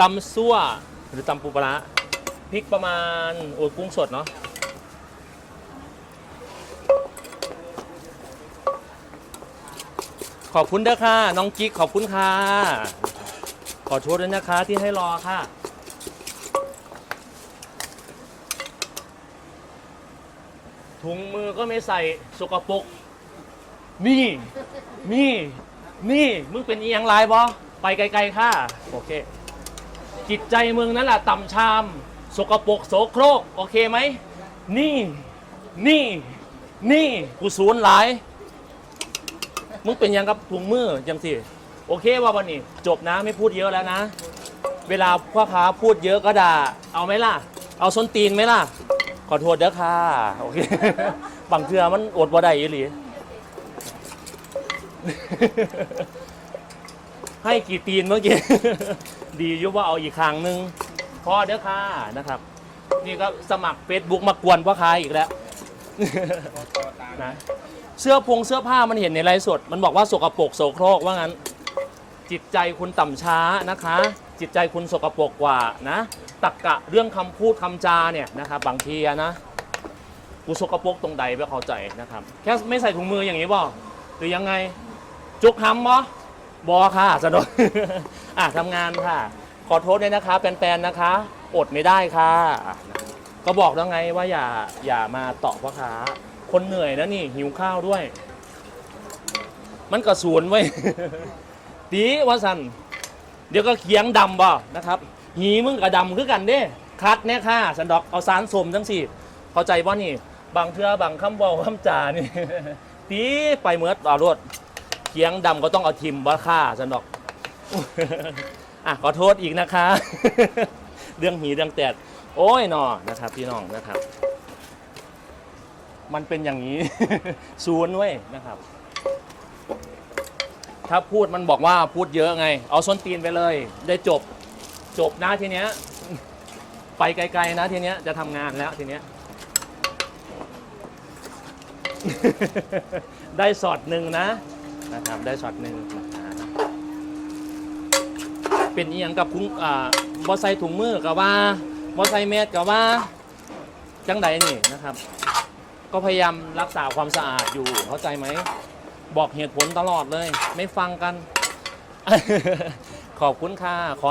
ตำซั่วหรือตำปูปลาร้าพริกประมาณโอ้ยกุ้งสดเนาะขอบคุณเด้อค่ะ น้องกิ๊กขอบคุณค่ะ ขอโทษด้วยนะคะที่ให้รอค่ะ ถุงมือก็ไม่ใส่สกปรกนี่ นี่ นี่ มึงเป็นอีหยังลายบอไปไกลๆค่ะ โอเค จิตใจมึงนั่นแหละต่ำชาม สกปรกโสโครก โอเคไหม นี่ นี่ นี่กูศูนย์หลาย มึงเป็นยังกับถุงมือยังสิ โอเคว่าวันนี้ จบนะไม่พูดเยอะแล้วนะ เวลาพ่อค้าพูดเยอะก็ด่า เอาไหมล่ะ เอาส้นตีนไหมล่ะ ขอโทษเด้อค่ะ โอเค บางเทือมันอดบ่ได้อีหลี ให้กี่ตีนเมื่อกี้ ดีอยุว่าเอาอีกครั้งหนึ่งพอเด้อค่ะนะครับ นี่ก็สมัคร Facebook มากวนพ่อค้าอีกแล้ว นะเสื้อพงเสื้อผ้ามันเห็นในไลฟ์สด มันบอกว่าสกปรกโสโครกว่างั้น จิตใจคุณต่ำช้านะคะ จิตใจคุณสกปรกกว่านะตักกะเรื่องคำพูดคำจาเนี่ยนะครับบางทีอะนะ กูสกปรกตรงใดไม่เข้าใจนะครับ แค่ไม่ใส่ถุงมืออย่างนี้บ่หรือยังไง จุกทำบ่ บอค่ะสนุกอะทำงานค่ะ ขอโทษด้วยนะคะแฟนๆนะคะ อดไม่ได้ค่ะก็บอกแล้วไงว่าอย่าอย่ามาเตาะพ่อค้าคนเหนื่อยนะนี่หิวข้าวด้วย มันกระสวนไว้ย ตีว่าสันเดี๋ยวก็เคียงดำบ่นะครับ หีมึงกับดำคือกันเด้คัดแน่ค่ะสันดอกเอาสารสมทั้งสี่เข้าใจว่านี่ บางเทือบางคำบอกคำจานี่ ตีไปเหมือดเอารวด เคียงดำก็ต้องเอาทิมว่าค่าสันดอก อะขอโทษอีกนะคะ เรื่องหีเรื่องแตดโอ้ยนอนะครับ พี่น้องนะครับ มันเป็นอย่างนี้ ศูนย์เว้ยนะครับ ถ้าพูดมันบอกว่าพูดเยอะไง เอาส้นตีนไปเลย ได้จบจบนะทีเนี้ย ไปไกลๆนะทีเนี้ยจะทำงานแล้วทีเนี้ยได้สอดหนึ่งนะ นะครับ ได้ช็อตหนึ่งนะครับเป็นอีหยังกับคุ้งอ่าบอไซถุงมือกับว่าบอไซเมสกับว่าจังใดนี่นะครับ ก็พยายามรักษาความสะอาดอยู่เข้าใจไหม บอกเหตุผลตลอดเลย ไม่ฟังกัน ขอบคุณค่ะขอ